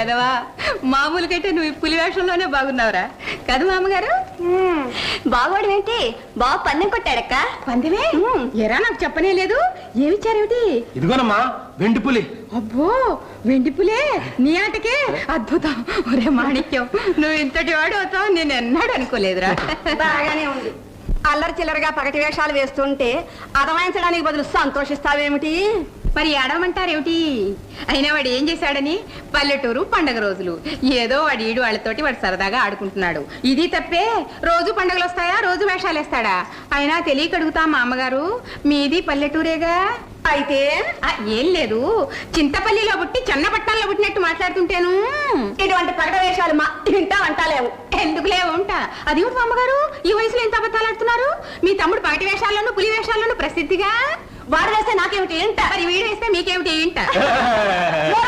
కదవా? మామూలు కంటే నువ్వు పులి వేషంలోనే బాగున్నావురా. కదా మామగారు? బాగోడు ఏంటి బాగా పందెం కొట్టాడక్క. పందివే ఎరా నాకు చెప్పనే లేదు. ఏమిచ్చారేమిటి ఇదిగోనమ్మా వెండి పులి. అబ్బో వెండి పులే? నీ ఆటకే? అద్భుతం. ఒరే మాణిక్యం నువ్వు ఇంతటి వాడు అవుతావు నేను ఎన్నాడు అనుకోలేదురా. బాగానే ఉంది. అల్లరి చిల్లరగా పగటి వేషాలు వేస్తుంటే అదమాయించడానికి బదులు సంతోషిస్తావేమిటి? మరి ఏడవమంటారేమిటి? అయినా వాడు ఏం చేశాడని? పల్లెటూరు పండగ రోజులు. ఏదో వాడి ఈడు వాళ్ళతోటి వాడు సరదాగా ఆడుకుంటున్నాడు. ఇది తప్పే. రోజు పండగలు వస్తాయా? రోజు వేషాలు వేస్తాడా అయినా తెలియక అడుగుతా మా అమ్మగారు మీది పల్లెటూరేగా? అయితే? ఏం లేదు. చింతపల్లిలో పుట్టి చెన్నపట్నంలో పుట్టినట్టు మాట్లాడుతుంటేను. ఇటువంటి పగట వేషాలు మా ఇంటా అంటాలేవు ఎందుకులే ఉంటా అది అమ్మగారు ఈ వయసులో ఎంత అబద్ధాలు ఆడుతున్నారు? మీ తమ్ముడు పగటి వేషాల్లోనూ పులి వేషాల్లోనూ ప్రసిద్ధిగా? వాడు వేస్తే నాకేమిటి ఏంట మరి వీడేస్తే మీకేమిటి ఏంట